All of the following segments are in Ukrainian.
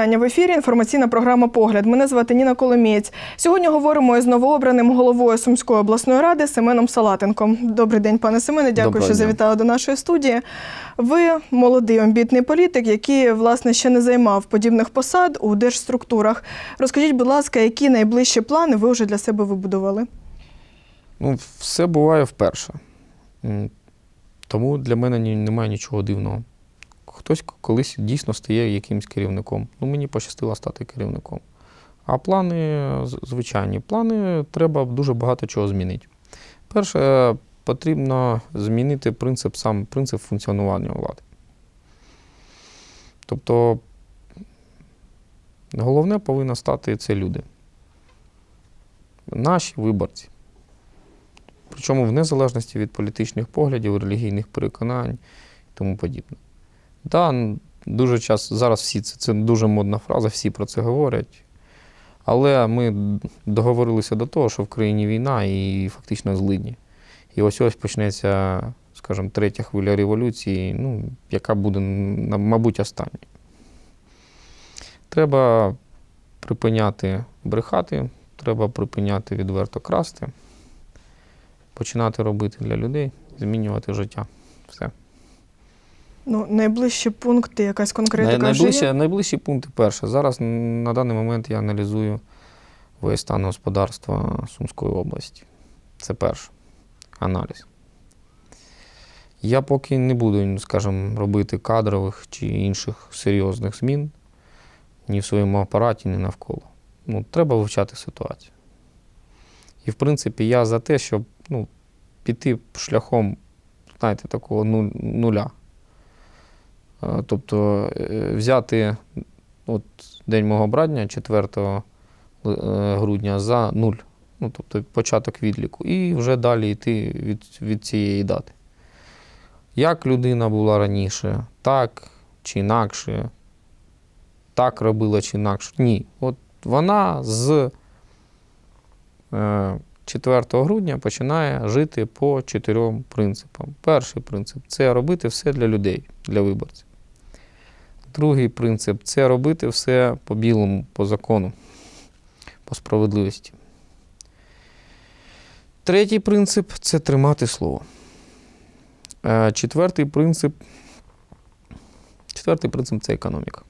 Вітання в ефірі. Інформаційна програма Погляд. Мене звати Ніна Коломієць. Сьогодні говоримо із новообраним головою Сумської обласної ради Семеном Салатенком. Добрий день, пане Семене. Дякую, Доброго що дня. завітали до нашої студії. Ви молодий амбітний політик, який власне ще не займав подібних посад у держструктурах. Розкажіть, будь ласка, які найближчі плани ви вже для себе вибудували? Ну, все буває вперше. Тому для мене немає нічого дивного. Хтось колись дійсно стає якимось керівником. Ну, мені пощастило стати керівником. А плани звичайні. Плани треба дуже багато чого змінити. Перше, потрібно змінити принцип, сам принцип функціонування влади. Тобто, головне повинно стати це люди. Наші виборці. Причому в незалежності від політичних поглядів, релігійних переконань і тому подібне. Да, дуже час, зараз всі це, це дуже модна фраза, всі про це говорять. Але ми договорилися до того, що в країні війна і фактично злидні. І ось ось почнеться, скажімо, третя хвиля революції, ну, яка буде, мабуть, остання. Треба припиняти брехати, треба припиняти відверто красти починати робити для людей, змінювати життя. Все. Ну, найближчі пункти, якась конкретика Най- вже є? найближчі, найближчі пункти перше. Зараз на даний момент я аналізую весь стан господарства Сумської області. Це перше. Аналіз. Я поки не буду, скажімо, робити кадрових чи інших серйозних змін ні в своєму апараті, ні навколо. Ну, треба вивчати ситуацію. І, в принципі, я за те, щоб ну, піти шляхом, знаєте, такого ну- нуля. Е, Тобто е, взяти от день мого брання 4 е, грудня за нуль, ну, тобто початок відліку, і вже далі йти від, від цієї дати. Як людина була раніше, так чи інакше, так робила чи інакше. Ні. От вона з е, 4 грудня починає жити по чотирьом принципам. Перший принцип це робити все для людей, для виборців. Другий принцип це робити все по білому, по закону, по справедливості. Третій принцип це тримати слово. Е, Четвертий принцип. Четвертий принцип це економіка.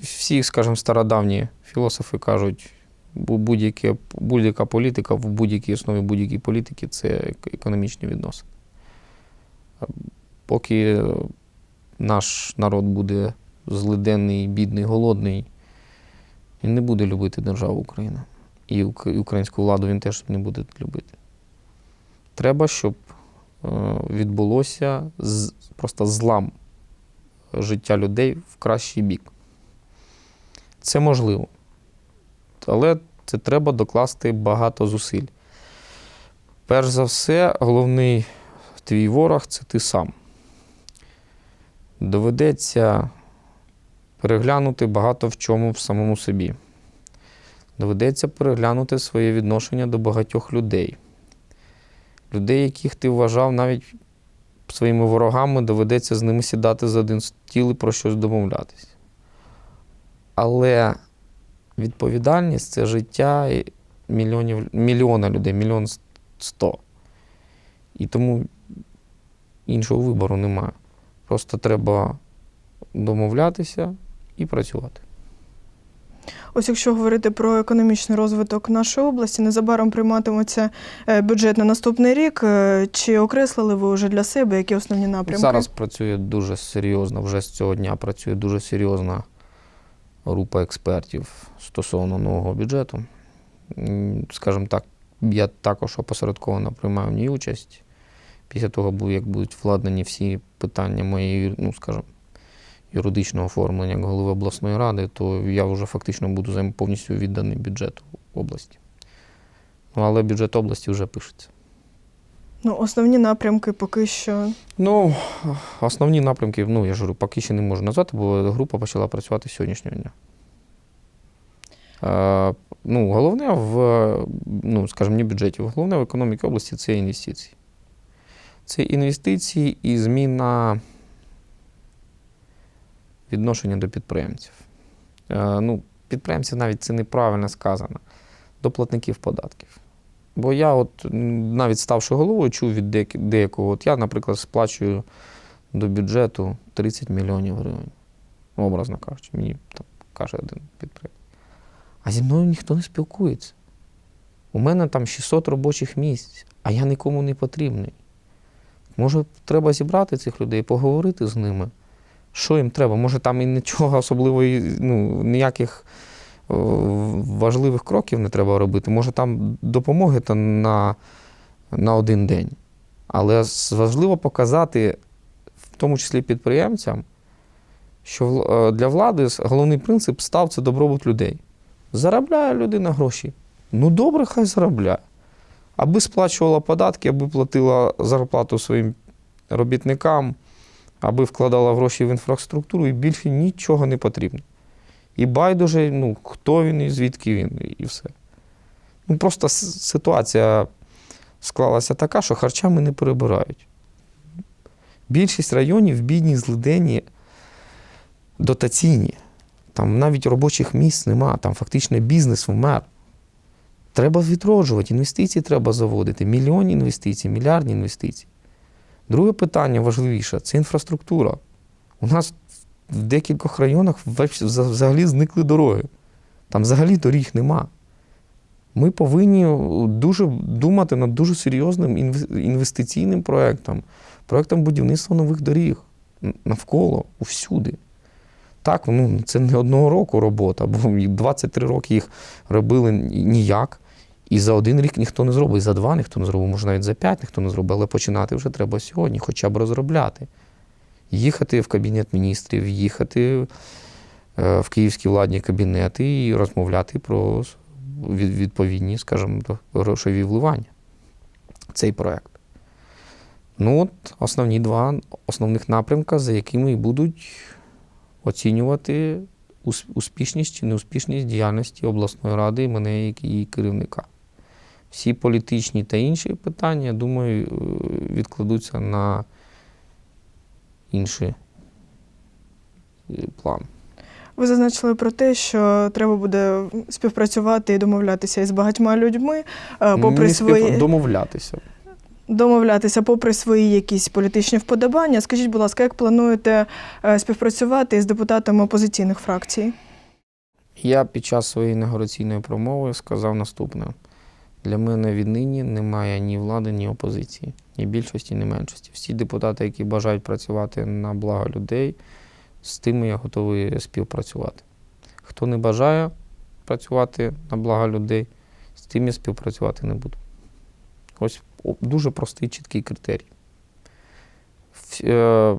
Всі, скажімо, стародавні філософи кажуть, будь-яка політика в будь-якій основі будь-якої політики це економічні відносини. Поки е, наш народ буде злиденний, бідний, голодний, він не буде любити державу Україна. І українську владу він теж не буде любити. Треба, щоб е, відбулося просто злам життя людей в кращий бік. Це можливо. Але це треба докласти багато зусиль. Перш за все, головний твій ворог це ти сам. Доведеться переглянути багато в чому в самому собі. Доведеться переглянути своє відношення до багатьох людей. Людей, яких ти вважав навіть своїми ворогами, доведеться з ними сідати за один стіл і про щось домовлятися. Але відповідальність це життя мільйонів, мільйона людей, мільйон сто. І тому іншого вибору немає. Просто треба домовлятися і працювати. Ось якщо говорити про економічний розвиток нашої області, незабаром прийматиметься е, бюджет на наступний рік. Е, Чи окреслили ви вже для себе які основні напрямки? Зараз працює дуже серйозно, вже з цього дня працює дуже серйозна група експертів стосовно нового бюджету. Скажімо так, я також опосередковано приймаю в ній участь. Після того, як будуть владнані всі питання моєї, ну, скажімо, юридичного оформлення як голови обласної ради, то я вже фактично буду повністю відданий бюджету області. Ну, але бюджет області вже пишеться. Ну, основні напрямки поки що. Ну, основні напрямки, ну, я ж говорю, поки ще не можу назвати, бо група почала працювати з сьогоднішнього дня. Е, ну, головне в, ну, скажімо, не бюджеті, головне в економіці області це інвестиції. Це інвестиції і зміна відношення до підприємців. Е, ну, підприємців навіть це неправильно сказано, до платників податків. Бо я, от, навіть ставши головою, чув від деякого, от я, наприклад, сплачую до бюджету 30 мільйонів гривень, образно кажучи, мені там каже один підприємець. А зі мною ніхто не спілкується. У мене там 600 робочих місць, а я нікому не потрібний. Може, треба зібрати цих людей, поговорити з ними. Що їм треба? Може, там і нічого особливої, ну, ніяких о, важливих кроків не треба робити. Може, там допомоги та на, на один день. Але важливо показати, в тому числі підприємцям, що е, для влади головний принцип став це добробут людей. Заробляє людина гроші. Ну добре, хай заробляє. Аби сплачувала податки, аби платила зарплату своїм робітникам, аби вкладала гроші в інфраструктуру, і більше нічого не потрібно. І байдуже, ну, хто він і звідки він, і все. Ну, просто ситуація склалася така, що харчами не перебирають. Більшість районів бідні, злиденні, дотаційні. Там навіть робочих місць нема, там фактично бізнес вмер. Треба відроджувати, інвестиції треба заводити, мільйонні інвестицій, мільярдні інвестиції. Друге питання важливіше це інфраструктура. У нас в декількох районах взагалі зникли дороги. Там взагалі доріг нема. Ми повинні дуже думати над дуже серйозним інвестиційним проєктом, проєктом будівництва нових доріг навколо, усюди. Так, ну, це не одного року робота, бо і 23 роки їх робили ніяк. І за один рік ніхто не зробить, і за два ніхто не зробив, може навіть за п'ять ніхто не зробив, але починати вже треба сьогодні, хоча б розробляти. Їхати в кабінет міністрів, їхати е, в київські владні кабінети і розмовляти про відповідні, скажімо, грошові вливання. Цей проект. Ну, от основні два основних напрямка, за якими і будуть оцінювати успішність чи неуспішність діяльності обласної ради і мене її керівника. Всі політичні та інші питання, я думаю, е, відкладуться на інший е, план. Ви зазначили про те, що треба буде співпрацювати і домовлятися із багатьма людьми, е, попри Не свої спів- домовлятися. домовлятися, попри свої якісь політичні вподобання. Скажіть, будь ласка, як плануєте співпрацювати із депутатами опозиційних фракцій? Я під час своєї інаугураційної промови сказав наступне: для мене віднині немає ні влади, ні опозиції, ні більшості, ні меншості. Всі депутати, які бажають працювати на благо людей, з тими я готовий співпрацювати. Хто не бажає працювати на благо людей, з тим я співпрацювати не буду. Ось дуже простий, чіткий критерій. Е,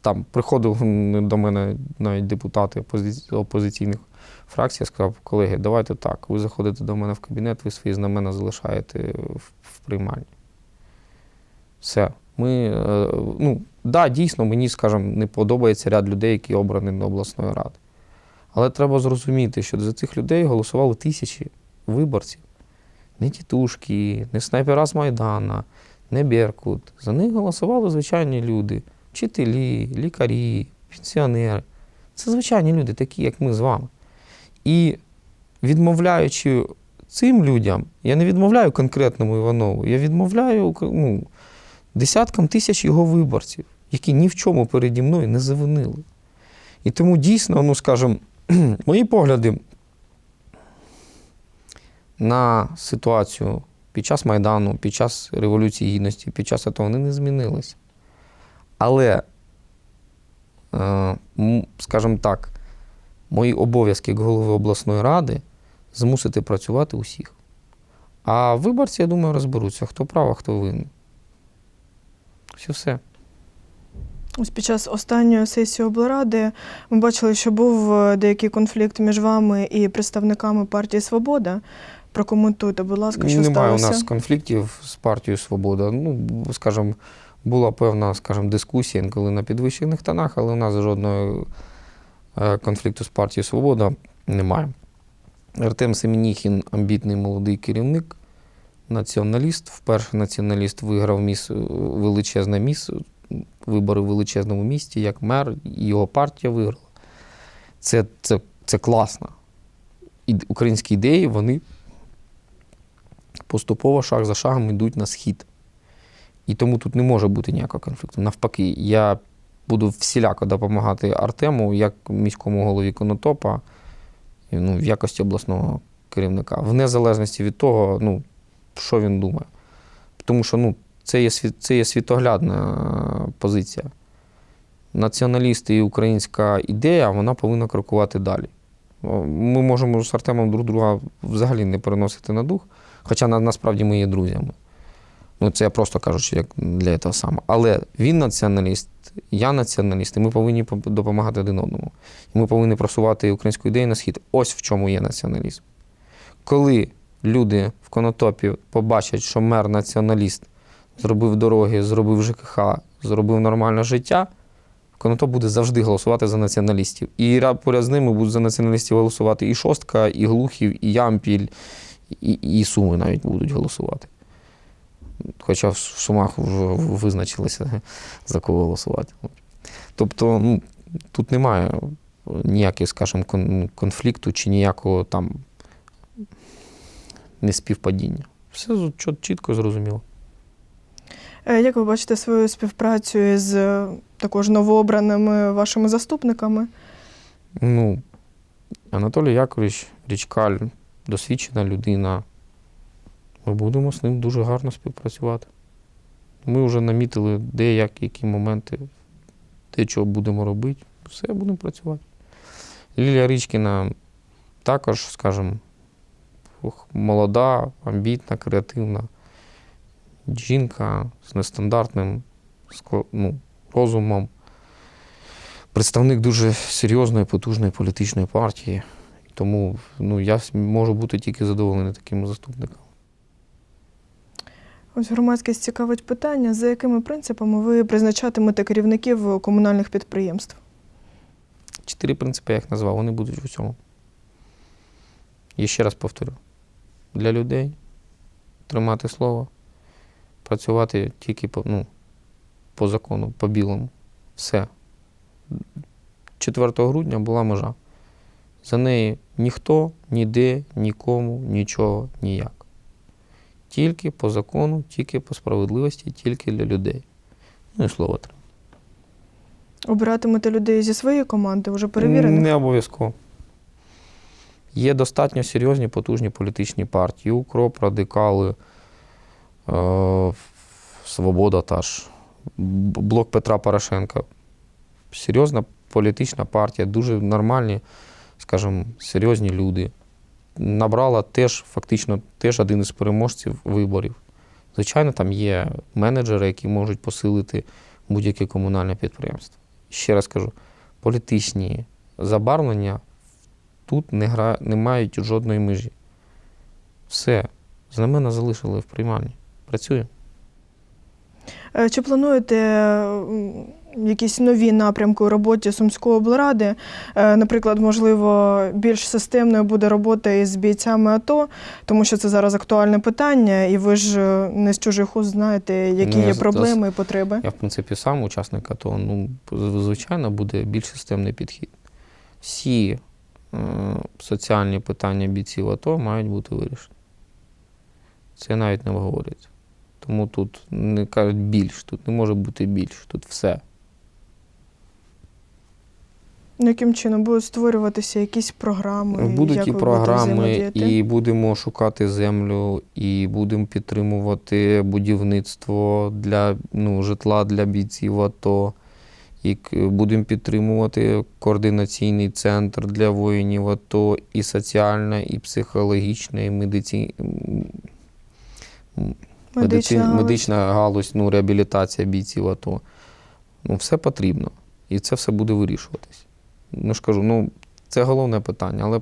Там приходив м, до мене навіть депутати опозиційних фракцій, я сказав, колеги, давайте так. Ви заходите до мене в кабінет, ви свої знамена залишаєте в, в приймальні. Все. Ми, е, ну, да, дійсно, мені, скажімо, не подобається ряд людей, які обрані до обласної ради. Але треба зрозуміти, що за цих людей голосували тисячі виборців. Не тітушки, не снайпера з Майдана, не Беркут. За них голосували звичайні люди, вчителі, лікарі, пенсіонери. Це звичайні люди, такі, як ми з вами. І відмовляючи цим людям, я не відмовляю конкретному Іванову, я відмовляю ну, десяткам тисяч його виборців, які ні в чому переді мною не завинили. І тому дійсно, ну скажімо, мої погляди на ситуацію під час Майдану, під час Революції Гідності, під час АТО, вони не змінилися. Але, е, скажімо так, мої обов'язки як голови обласної ради змусити працювати усіх. А виборці, я думаю, розберуться, хто прав, хто винен. Ось і все. Ось під час останньої сесії облради ми бачили, що був е, деякий конфлікт між вами і представниками партії Свобода. Прокоментуйте, будь ласка, що Немає сталося. у нас конфліктів з партією Свобода. Ну, скажімо, була певна, скажімо, дискусія інколи на підвищених тонах, але у нас жодного е, конфлікту з партією Свобода немає. Артем Семеніхін амбітний молодий керівник, націоналіст. Вперше націоналіст виграв міс, величезне міс, вибори в величезному місті, як мер, його партія виграла. Це, це, це класно. І українські ідеї, вони поступово шаг за шагом йдуть на схід. І тому тут не може бути ніякого конфлікту. Навпаки, я буду всіляко допомагати Артему як міському голові Конотопа ну, в якості обласного керівника, в незалежності від того, ну, що він думає. Тому що ну, це, є, це є світоглядна позиція. Націоналісти і українська ідея вона повинна крокувати далі. Ми можемо з Артемом друг друга взагалі не переносити на дух, хоча на, насправді ми є друзями. Ну, це я просто кажу, як для того самого. Але він націоналіст, я націоналіст, і ми повинні допомагати один одному. Ми повинні просувати українську ідею на схід. Ось в чому є націоналізм. Коли люди в Конотопі побачать, що мер націоналіст зробив дороги, зробив ЖКХ, зробив нормальне життя, Конотоп буде завжди голосувати за націоналістів. І поряд з ними будуть за націоналістів голосувати і Шостка, і Глухів, і Ямпіль, і, і Суми навіть будуть голосувати. Хоча в Сумах вже визначилися, за кого голосувати. Тобто, ну, тут немає ніяких, скажімо, конфлікту чи ніякого там неспівпадіння. Все чітко зрозуміло. Е, Як ви бачите свою співпрацю з е, також новообраними вашими заступниками? Ну, Анатолій Яковлевич Річкаль, досвідчена людина. Ми будемо з ним дуже гарно співпрацювати. Ми вже намітили, де, як, які моменти, де чого будемо робити. Все будемо працювати. Лілія Річкіна також, скажімо, молода, амбітна, креативна жінка з нестандартним ну, розумом представник дуже серйозної, потужної політичної партії. Тому ну, я можу бути тільки задоволений таким заступником. Ось громадськість цікавить питання, за якими принципами ви призначатимете керівників комунальних підприємств? Чотири принципи, я їх назвав, вони будуть в усьому. І ще раз повторю: для людей тримати слово, працювати тільки по, ну, по закону, по білому. Все. 4 грудня була межа. За неї ніхто, ніде, нікому, нічого, ніяк. Тільки по закону, тільки по справедливості, тільки для людей. Ну і слово треба. Обиратимете людей зі своєї команди, вже перевірених? Не обов'язково. Є достатньо серйозні потужні політичні партії. Укроп, радикали, е, Свобода та ж, блок Петра Порошенка. Серйозна політична партія, дуже нормальні, скажімо, серйозні люди. Набрала теж фактично теж один із переможців виборів. Звичайно, там є менеджери, які можуть посилити будь-яке комунальне підприємство. Ще раз кажу, політичні забарвлення тут не, гра... не мають жодної межі. Все, знамена залишили в приймальні. Працює. Е, Чи плануєте якісь нові напрямки у роботі Сумської облради? Е, Наприклад, можливо, більш системною буде робота із бійцями АТО, тому що це зараз актуальне питання, і ви ж е, не з чужих уст знаєте, які Ну, є проблеми і потреби. Я, в принципі, сам учасник АТО, ну, звичайно, буде більш системний підхід. Всі е, соціальні питання бійців АТО мають бути вирішені. Це навіть не обговорюється. Тому тут не кажуть більш, тут не може бути більш, тут все. Ну, Яким чином будуть створюватися якісь програми? Будуть як і ви програми, і будемо шукати землю, і будемо підтримувати будівництво для ну, житла для бійців АТО. І будемо підтримувати координаційний центр для воїнів АТО, і соціальна, і психологічна, і медиці... Медична галузь. медична галузь, ну, реабілітація бійців АТО. Ну, все потрібно. І це все буде вирішуватись. Ну ж кажу, ну, це головне питання, але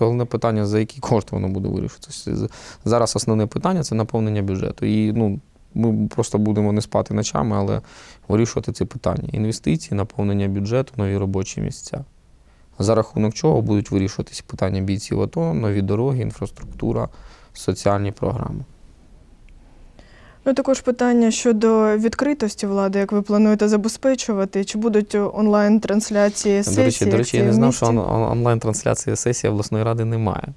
головне питання, за які кошти воно буде вирішуватися. З- Зараз основне питання це наповнення бюджету. І ну, ми просто будемо не спати ночами, але вирішувати це питання. Інвестиції, наповнення бюджету, нові робочі місця. За рахунок чого будуть вирішуватися питання бійців АТО, нові дороги, інфраструктура, соціальні програми. Ну, також питання щодо відкритості влади, як ви плануєте забезпечувати, чи будуть онлайн-трансляції сесії? До речі, до речі, я не знав, місті? що он- он- онлайн-трансляції сесії обласної ради немає.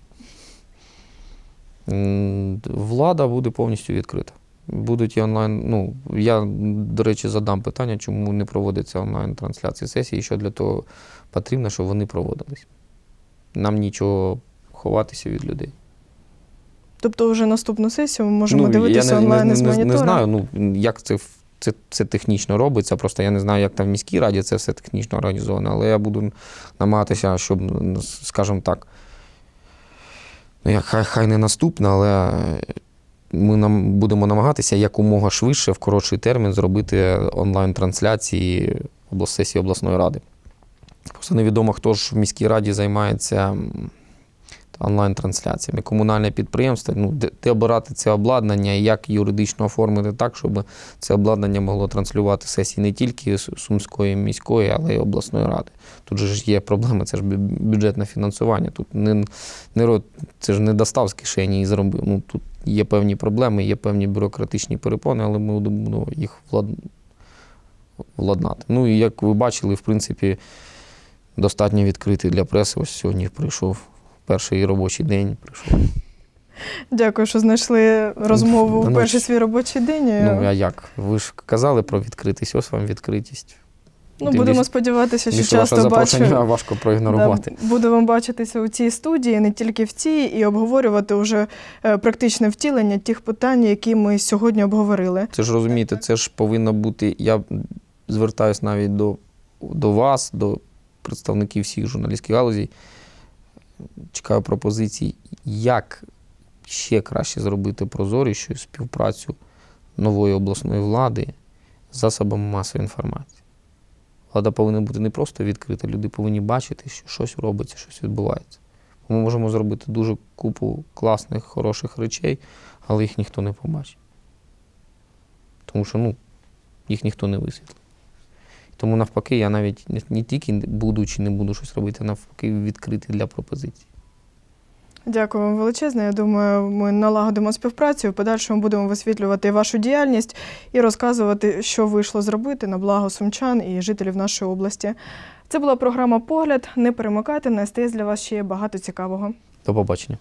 Влада буде повністю відкрита. Будуть і онлайн. Ну, я, до речі, задам питання, чому не проводиться онлайн-трансляції сесії, і що для того потрібно, щоб вони проводились. Нам нічого ховатися від людей. Тобто вже наступну сесію ми можемо Ну, дивитися я не, онлайн не, не, монітора? не знаю, ну, як це, це, це технічно робиться. Просто я не знаю, як там в міській раді це все технічно організовано, але я буду намагатися, щоб, скажімо так, ну, як, хай, хай не наступне, але ми нам будемо намагатися якомога швидше, в коротший термін, зробити онлайн-трансляції сесії обласної ради. Просто невідомо, хто ж в міській раді займається онлайн-трансляціями. Комунальне підприємство, ну, де, де обирати це обладнання, і як юридично оформити так, щоб це обладнання могло транслювати сесії не тільки Сумської міської, але й обласної ради. Тут же ж є проблема, це ж бюджетне фінансування. Тут не, не це ж не достав з кишені і зробив. Ну, тут є певні проблеми, є певні бюрократичні перепони, але ми будемо їх влад... владнати. Ну і як ви бачили, в принципі, достатньо відкритий для преси. Ось сьогодні прийшов перший робочий день. Прийшов. Дякую, що знайшли розмову в перший свій робочий день. Ну, а як? Ви ж казали про відкритість, ось вам відкритість. Ну, Тим будемо більше- сподіватися, що часто бачу. важко проігнорувати. Да, буду вам бачитися у цій студії, не тільки в цій, і обговорювати вже е, практичне втілення тих питань, які ми сьогодні обговорили. Це ж розумієте, це ж повинно бути. Я звертаюся навіть до, до вас, до представників всіх журналістських галузей. Чекаю пропозицій, як ще краще зробити прозорішу співпрацю нової обласної влади з засобами масової інформації. Влада повинна бути не просто відкрита, люди повинні бачити, що щось робиться, щось відбувається. Ми можемо зробити дуже купу класних, хороших речей, але їх ніхто не побачить. Тому що ну, їх ніхто не висвітлить. Тому навпаки, я навіть не, не тільки буду чи не буду щось робити, а навпаки, відкритий для пропозицій. Дякую вам величезне. Я думаю, ми налагодимо співпрацю. В подальшому будемо висвітлювати вашу діяльність і розказувати, що вийшло зробити на благо сумчан і жителів нашої області. Це була програма Погляд. Не перемикайте, на СТС для вас ще є багато цікавого. До побачення.